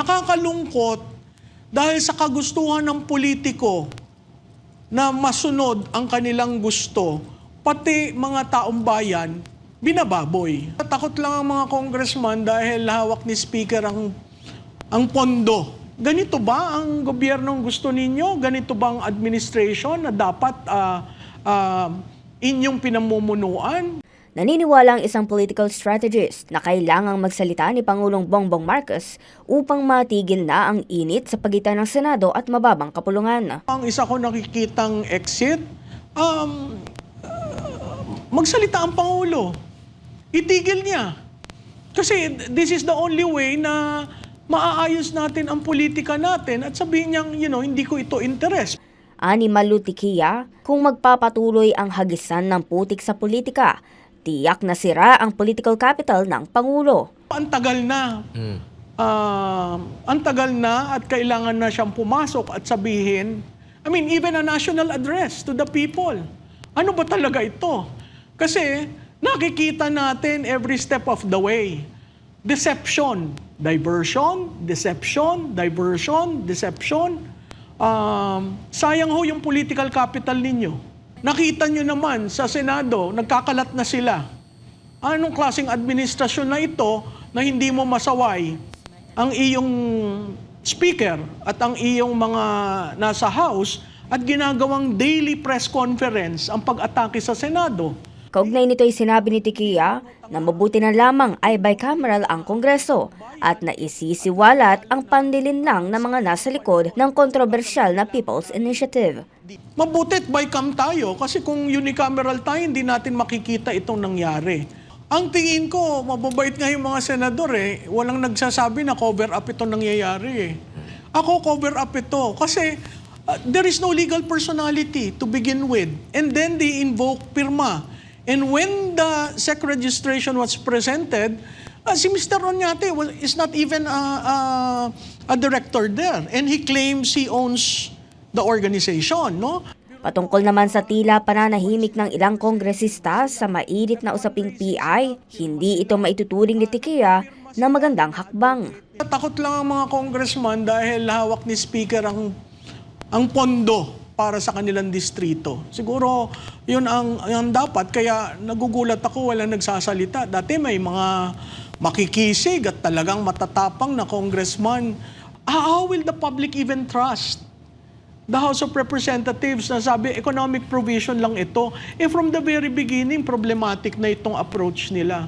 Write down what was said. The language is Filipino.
nakakalungkot dahil sa kagustuhan ng politiko na masunod ang kanilang gusto, pati mga taong bayan, binababoy. Takot lang ang mga congressman dahil hawak ni speaker ang, ang pondo. Ganito ba ang gobyernong gusto ninyo? Ganito ba ang administration na dapat ah, ah, inyong pinamumunuan? Naniniwala ang isang political strategist na kailangang magsalita ni Pangulong Bongbong Marcos upang matigil na ang init sa pagitan ng Senado at mababang kapulungan. Ang isa ko nakikitang exit, um, magsalita ang Pangulo. Itigil niya. Kasi this is the only way na maaayos natin ang politika natin at sabihin niyang, you know, hindi ko ito interest. Ani Malutikia, kung magpapatuloy ang hagisan ng putik sa politika, tiyak na sira ang political capital ng Pangulo. Ang tagal na. Ah, ang tagal na at kailangan na siyang pumasok at sabihin, I mean, even a national address to the people. Ano ba talaga ito? Kasi nakikita natin every step of the way. Deception, diversion, deception, diversion, deception. Um, sayang ho yung political capital ninyo. Nakita nyo naman sa Senado, nagkakalat na sila. Anong klaseng administrasyon na ito na hindi mo masaway ang iyong speaker at ang iyong mga nasa House at ginagawang daily press conference ang pag-atake sa Senado? Kaugnay nito'y sinabi ni Tikia na mabuti na lamang ay bicameral ang Kongreso at naisisiwalat ang panlilinlang ng mga nasa likod ng kontrobersyal na People's Initiative. Mabutit bycam tayo kasi kung unicameral tayo, hindi natin makikita itong nangyari. Ang tingin ko, mababait nga yung mga senador eh. Walang nagsasabi na cover up itong nangyayari eh. Ako cover up ito kasi uh, there is no legal personality to begin with. And then they invoke pirma. And when the SEC registration was presented, uh, si Mr. Onyate was, is not even a, a, a director there. And he claims he owns the organization, no? Patungkol naman sa tila pananahimik ng ilang kongresista sa mainit na usaping PI, hindi ito maituturing ni Tikia na magandang hakbang. Takot lang ang mga congressman dahil hawak ni speaker ang ang pondo para sa kanilang distrito. Siguro yun ang, ang dapat kaya nagugulat ako wala nagsasalita. Dati may mga makikisig at talagang matatapang na congressman. How will the public even trust the House of Representatives na sabi economic provision lang ito. Eh from the very beginning problematic na itong approach nila.